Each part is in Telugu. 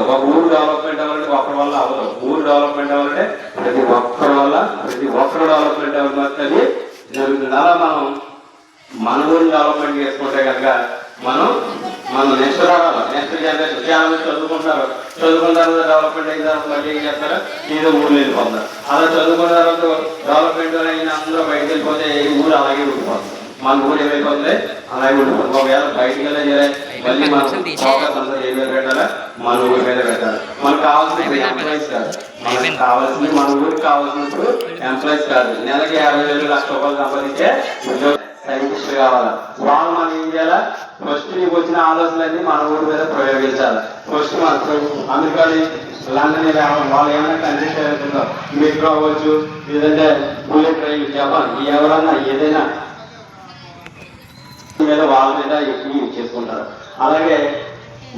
ఒక ఊరు డెవలప్మెంట్ అవ్వాలంటే ఒకరి వల్ల అవ్వదు. ఊరు డెవలప్మెంట్ అవ్వాలంటే ప్రతి ఒక్కరి వల్ల ప్రతి ఒక్కరు డెవలప్మెంట్ అవ్వాలి జరుగుతుంది. అలా మనం మన ఊరిని డెవలప్మెంట్ చేసుకుంటే కనుక మనం మనం నెక్స్ట్ రావాలి. నెక్స్ట్ జనరేషన్ చాలా మంది చదువుకుంటారు. చదువుకున్న తర్వాత డెవలప్మెంట్ అయిన తర్వాత మళ్ళీ ఏం చేస్తారు? ఏదో ఊరు వెళ్ళిపోతారు అలా చదువుకున్న తర్వాత డెవలప్మెంట్ అయిన అందరూ బయటకు వెళ్ళిపోతే ఈ ఊరు అలాగే ఉండిపోతుంది. మన ఊరు ఏమైపోతుంది అలాగే ఉండిపోతుంది ఒకవేళ బయటికి వెళ్ళే మళ్ళీ మనం ఏ మీద పెట్టాలా? మన ఊరి మీద పెట్టాలి. మనకు కావాల్సిన ఎంప్లాయీస్ కాదు. మనకు కావాల్సింది మన ఊరికి కావాల్సినప్పుడు ఎంప్లాయీస్ కాదు. నెలకి యాభై వేలు లక్ష రూపాయలు సంపాదించే ఉద్యోగ సైంటిస్ట్ కావాలా? వాళ్ళు మనం ఏం చేయాలా? ఫస్ట్ నీకు వచ్చిన ఆలోచనలన్నీ మన ఊరి మీద ప్రయోగించాలి? ఫస్ట్ మన అమెరికాని లండన్ వాళ్ళు ఏమైనా కంట్రీ చేస్తుందో మెట్రో అవ్వచ్చు లేదంటే బుల్లెట్ రైలు జపాన్ ఎవరన్నా ఏదైనా మీద వాళ్ళ మీద ఎక్కువ చేసుకుంటారు. అలాగే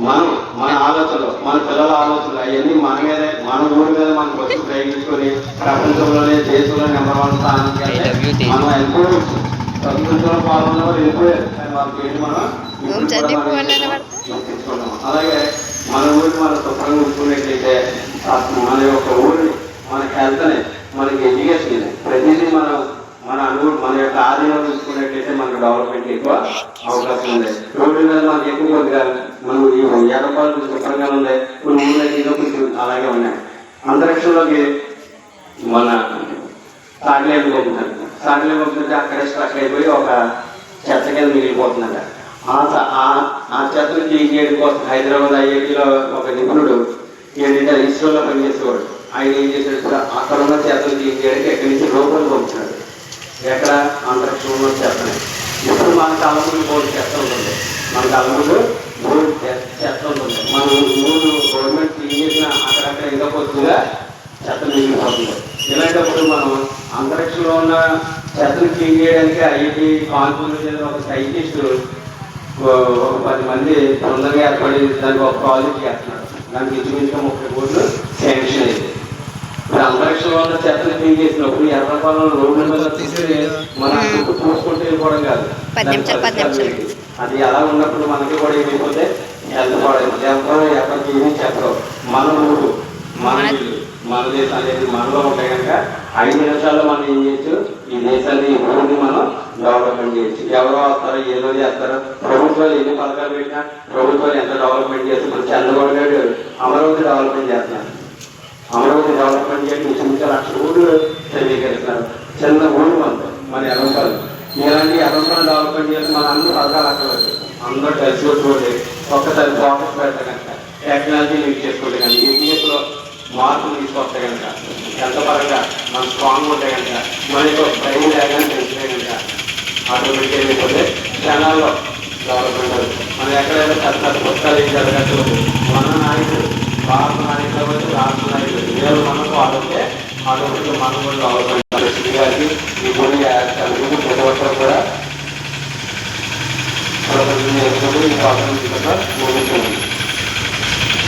మనం మన ఆలోచనలు మన పిల్లల ఆలోచనలు అవన్నీ మన మీదే మన ఊరి మీద మనం వస్తు ప్రయోగించుకొని ప్రపంచంలోనే దేశంలో నెంబర్ వన్ స్థానానికి మనం వెళ్ళిపోవచ్చు ప్రపంచంలో పాల్గొన్న వాళ్ళు వెళ్ళిపోయారు. కానీ వాళ్ళకి ఏంటి మనం. అలాగే మన ఊరిని మనం శుభ్రంగా ఉంచుకున్నట్లయితే మన యొక్క ఊరిని మన హెల్త్ని మనకి ఎడ్యుకేషన్ ప్రతిదీ మనం మన అనుభవం మన యొక్క ఆధీనంలో చేస్తే మనకు డెవలప్మెంట్ ఎక్కువ అవకాశం ఉంది. రోడ్డు మీద మనకి ఎక్కువ కొద్దిగా మనం ఈ ఏడపాలు శుభ్రంగా ఉంది కొన్ని ఊళ్ళో ఏదో కొంచెం అలాగే ఉన్నాయి. అంతరిక్షంలోకి మన సాగిలేపు పంపుతారు. సాగిలేపు పంపుతుంటే అక్కడే స్ట్రక్ అయిపోయి ఒక చెత్త కింద మిగిలిపోతుందంట. ఆ ఆ- ఆ చెత్తను క్లీన్ కోసం హైదరాబాద్ ఐఐటీలో ఒక నిపుణుడు ఏంటంటే ఇస్రోలో పనిచేసేవాడు. ఆయన ఏం చేశాడు? అక్కడ ఉన్న చెత్తను క్లీన్ ఎక్కడి నుంచి రూపాయలు పంపుతున్నాడు. ఎక్కడ అంతరిక్షంలో చెత్తని ఇప్పుడు మన కళ్ళముడు మూడు చెత్త ఉంటుంది మన కళ్ళముడు మూడు చెత్త ఉంటుంది మన మూడు గవర్నమెంట్ క్లీన్ చేసిన అక్కడక్కడ ఇంకా కొద్దిగా చెత్త మిగిలిపోతుంది ఇలాంటప్పుడు మనం అంతరిక్షంలో ఉన్న చెత్తను క్లీన్ చేయడానికి ఐఐటి కాన్పూర్ చెందిన ఒక సైంటిస్ట్ ఒక పది మంది బృందంగా ఏర్పడి దానికి ఒక ప్రాజెక్ట్ చేస్తున్నారు దానికి ఇంచుమించుగా ముప్పై కోట్లు శాంక్షన్ అయింది. ఉన్న చెత్తను క్లీన్ చేసినప్పుడు ఎర్రపాలెం రోడ్ల మీద తీసుకుని మన చుట్టూ పూసుకుంటూ వెళ్ళిపోవడం కాదు. అది ఎలా ఉన్నప్పుడు మనకి కూడా ఏమైపోతే హెల్త్ పాడైపోతుంది ఎవరో ఎక్కడికి ఏమీ చెప్పరు. మన ఊరు మన మన- ఇల్లు మన దేశం అనేది మనలో ఉంటే కనుక ఐదు నిమిషాల్లో మనం ఏం చేయొచ్చు? ఈ దేశాన్ని ఈ ఊరిని మనం డెవలప్మెంట్ చేయొచ్చు. ఎవరో వస్తారో ఏదో చేస్తారో ప్రభుత్వాలు ఎన్ని పథకాలు పెట్టినా ప్రభుత్వాలు ఎంత డెవలప్మెంట్ చేస్తున్నారు చంద్రబాబు నాయుడు అమరావతి డెవలప్మెంట్ చేస్తున్నారు అమరావతి డెవలప్మెంట్ చేయడం చిన్న లక్ష ఊళ్ళు తెలియగలుగుతున్నారు చిన్న ఊళ్ళు మనతో మన ఎర్రపాలు ఇలాంటి ఎర్రపాలు డెవలప్మెంట్ చేసి మన అందరూ పథకాలు అక్కడ అందరూ కలిసి వచ్చి ఒక్కసారి ఫోకస్ పెడితే కనుక. టెక్నాలజీ యూజ్ చేసుకుంటే కనుక. EPS మార్పులు తీసుకొస్తే కనుక. ఎంత పరంగా మనం స్ట్రాంగ్ ఉంటే కనుక. మన యొక్క భయం లేకుండా తెలిస్తే కనుక. ఆటోమేటిక్ అయిపోతే క్షణాల్లో డెవలప్మెంట్ అవుతుంది. మనం ఎక్కడైనా పెద్ద పెద్ద పుస్తకాలు ఏం జరగచ్చు మన నాయకుడు భారత నాయకులు రాష్ట్ర মানুষকে মানুষের আলোচনা শিখে আসি